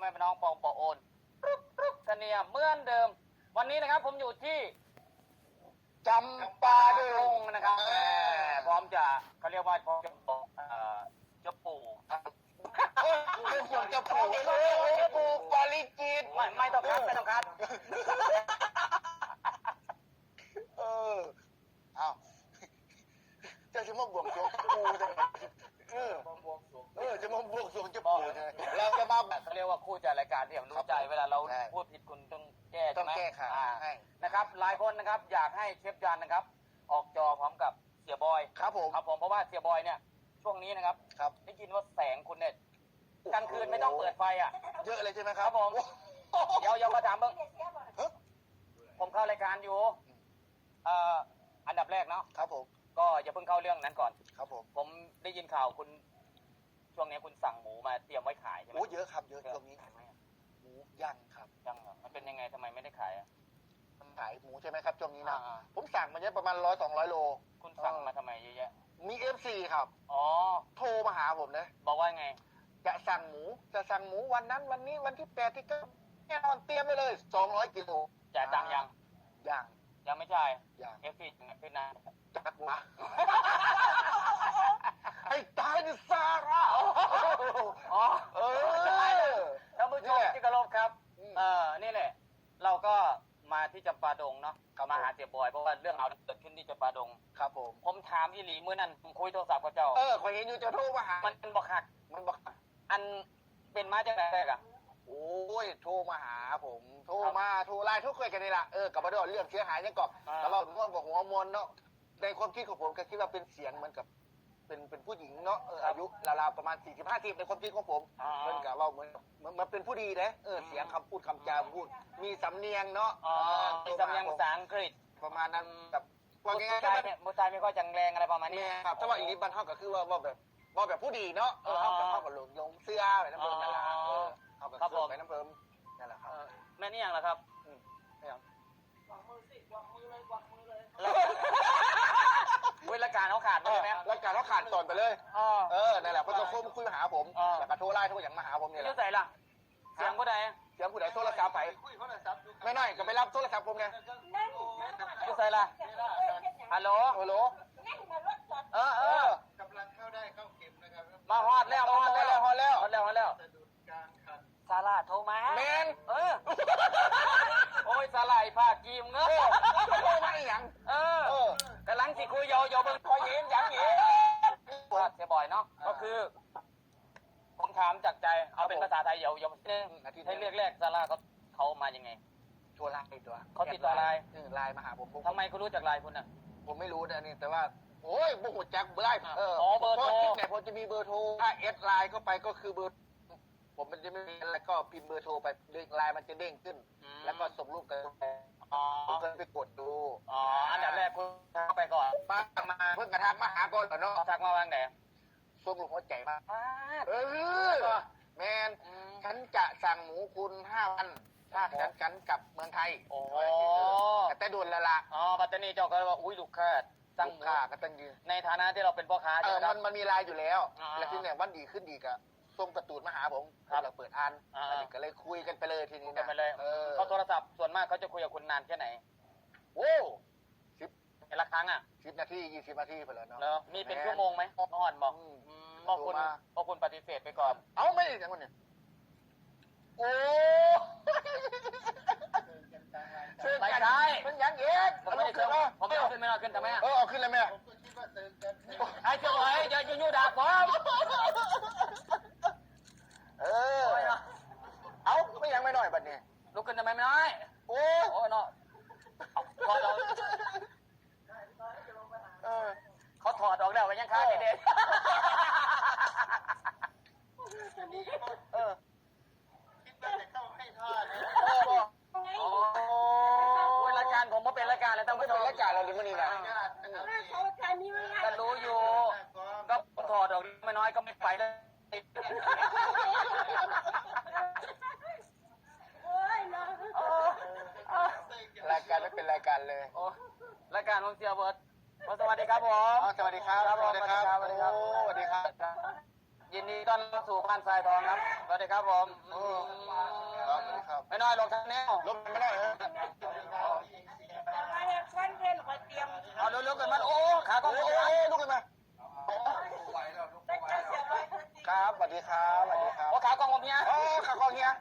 แม่พี่น้องปองปอโอนปึ๊บปึ๊บกันเนี่ยเหมือนเดิม วันนี้นะครับ ผมอยู่ที่จำปาดดงงนะครับแหมพร้อมจะเขาเรียกว่าพร้อมจะบอกเอ่อจะปลูกเอ้ยเป็นส่วนจะปลูกเอ้ยจะปลูกปาริจิตไม่ไม่ต้องคัดไม่ต้องคัด เออเอาเจะจะมาบวกสรวงจะปูจะเออเออจะมาบวกสรวงจะปูจะเราจะมาแบบ เขาเรียกว่าคู่จัดรายการที่ผมรู้ใจ เวลาเราใช่ พูดผิดคุณต้องแก้ต้ใช่องไหมแก้ข่าวอ่าให้นะครับ หลายคนนะครับอยากให้เชฟยันนะครับ ออกจอพร้อมกับเสียบอยครับผมครับผมเพราะว่าเสียบอยเนี่ย ช่วงนี้นะครับ ครับ ได้ยินว่าแสงคุณเนี่ยกลางคืนไม่ต้องเปิดไฟอะ เยอะเลยใช่ไหมคครัรับบผมเดี๋ยวเดี๋ยวมาถามเบิ้งเฮ้ยผมเข้ารายการอยู่เอ่ออันดับแรกเนาะครับผมก็อย่าเพิ่งเข้าเรื่องนั้นก่อน ครับผมผมได้ยินข่าวคุณ ช่วงนี้คุณสั่งหมูมาเตรียมไว้ขายใช่ไหมโอ้เยอะครับเยอะต ย่างครับยังเหรอมันเป็นยังไงทำไมไม่ได้ขายอะมันขายหมูใช่ไหมครับช่วงนี้นะอ่าผมสั่งมาเยอะประมาณร้อยสองร้อยโลคุณสั่งมาทำไมเยอะแยะมีเอฟซีครับ อ๋อ โทรมาหาผมนะบอกว่าไง จะสั่งหมูจะสั่งหมูวันนั้นวันนี้วันที่แปดที่เก้าแน่นอนเตรียมไปเลยสองร้อยกิโลจ่ายตังค์ยังอย่างยังไม่จ่ายอย่างเอฟซีขึ้นนะจักวะให้ตายดิซาร่า อ๋อเออท่านผู้ชมนี่แหละ ที่เคารพครับอืม เออนี่แหละ เราก็มาที่จำปาดงเนาะครับมาหาเสียบอยเพราะว่าเรื่องราวที่เกิดขึ้นที่จำปาดง ครับผม ผมถามอีหลีเมื่อนั้นผมคุยโทรศัพท์กับเจ้า เออคอยเห็นอยู่จะโทรมาหา มันเป็นบอกหัก มันบอกอันเป็นมาจากไหนแรกอะโอ้ยโทรมาหาผมโทรมาโทรไลน์โทรคุยกันนี่แหละเออกับมาดอนเรื่องเสียหายยังก่อนอ่าแต่เราเป็นคนกับหัวมวลเนาะในความคิดของผมก็คิดว่าเป็นเสียงเหมือนกับ เป็นเป็นผู้หญิงเนาะเอออายุราวๆประมาณสี่สิบห้าสิบในความคิดของผมอ่า เพิ่นกับว่าเหมือนเหมือนเหมือนเป็นผู้ดีนะเออเสียงคำพูดคำจาพูด มีสำเนียงเนาะอ๋อเออมีสำเนียงภาษาอังกฤษประมาณนั้นแบบว่าผู้ง่ายๆชายถ้าเนี่ยผู้ชายไม่ค่อยจังแรงอะไรประมาณนี้ แม่ครับถ้าว่าอีลิบันเท่าก็คือว่าว่าแบบว่าแบบผู้ดีเนาะเอออ๋อเขากับเขากับลงลงเสื้อไปน้ำเพิ่มนั่นแหละเออเขากับครับเสื้ผอมไปน้ำเพิ่มนั่นแหละครับเออแม่นี่ยังเหรอครับ เวลาการเขาขาดไปเออใช่ไหมแล้วการเขาขาดตอนไปเลยอ๋อเออ นั่นแหละเพอจะโทรมาคุยมาหาผมอ่าแล้วก็โทรไล่โทรอย่างมาหาผมเนี่ยแหชื่ละอใส่ล่ะ เสียงผู้ใดเสียงผู้ใดโทรศัพท์ไปไม่น้อยก็ไปรับโทรศัพท์ผมไงชื่อใส่ล่ะ ฮัลโหล ฮัลโหลเออเออกำลั มเงเออะอโทรมาอีหยังเออเออกำลังสิคุยโยโยเบิ่งคอยเย็นยังเย็นว่าเสียบ่อยเนาะก็คือผมถามจากใจเอาเป็นภาษาไทยเดี๋ยวเดี๋ยวนึงให้เรียกแรกซาร่าเขาเขามายังไงโทรไลน์ตัวเขาติดต่อไลน์เออไลน์มาหาผมผมทำไมคุณรู้จักไลน์คุณอะ ผมไม่รู้นะอันนี่แต่ว่าโอ้ยบุกจักเบอร์ไลน์เอออ๋อเบอร์โทรพาะที่ไหนผมจะมีเบอร์โทรถ้าเอสไลน์เข้าไปก็คือเบอร์ผมมันจะไม่มีอะไรก็พิมพ์เบอร์โทรไปไลน์มันจะเด้งขึ้น แล้วก็ส่งรูปกันอ๋อ ออแมนอืมฉันจะสั่งหมูคุณห้าวันถ้าฉันกันกลับเมืองไทยโอ้แต่แต่ด่วนและละอ๋อปัตตานีเจ้าก็เลยว่าอุ้ยลูกค้าสั่งหลูมูกค้าก็ต้องยืนในฐานะที่เราเป็นพ่อค้าเอใช่อไหมคมัรับนมันมีไลน์อยู่แล้วอ่าแล้วที่เนี่ยวันดีขึ้นดีกะส่งกระตูนมาหาผมครับเราเปิดอ่านอ่าอันนี้ก็เลยคุยกันไปเลยทีนี้กันนะไปเลยเออเขาโทรศัพท์ส่วนมากเขาจะคุยกับคุณนานแค่ไหนโอ้สิบแต่ละครั้งอะสิบนาทียี่สิบนาทีไปเลยเนาะแล้วมีเป็นชั่วโมงไหมอ่อนบอก อืมอืมบอกคุณโทรมาบอกคุณปฏิเสธไปก่อน เอาไม่ได้จังวันเนี่ยโอ้เติมกันกลางรายการเชิญไม่กันได้มันยังเย็นผมไม่ได้ขึ้นผมไม่ได้ขึ้นไม่ได้ขึ้นทำไมอะเออเอาขึ้นเลยแม่ผมก็คิดว่าเติมกันไอ้เจ้าเอ๋ยอย่าอยู่ด่าผม เออ เอาไม่ยังไม่หน่อยบัดนี้ ลุกขึ้นทำไมไม่ได้ โอ้ โอ้ยเนาะพอเรา เออ เขาถอดออกแล้วไปยังค้าเด็ด เออ คิดว่าจะเข้าให้ทอดนะ เออบอก อ๋อโอ้ยรายการผมมาเป็นรายการเลยท่าน ไม่ ผู้ช เป็นมรายการเราดิมันนี่นะญาตินะก็รู้อยู่ ก็ถอดออกไม่น้อยก็ไม่ไปเลยรายการไม่เป็นรายการเลยโอ้รายการผมเสียเบิร์ดสวัสดีครับผมสวัสดีครับสวัสดีครับสวัสดีครับสวัสดีครับ ยินดีต้อนรับสู่พานทรายทองครับสวัสดีครับผมเออน้อยลงทางแนวลบไม่ได้เหรอมาเฮ็ดคอน เอาเร็วๆกันมาโอ้ขากล้องโอ้โอ้ลุกขึ้นมาครับสวัสดีครับสวัสดีครับโอ้ขากล้องผมเนี้ยโอ้ขากล้องเนี้ย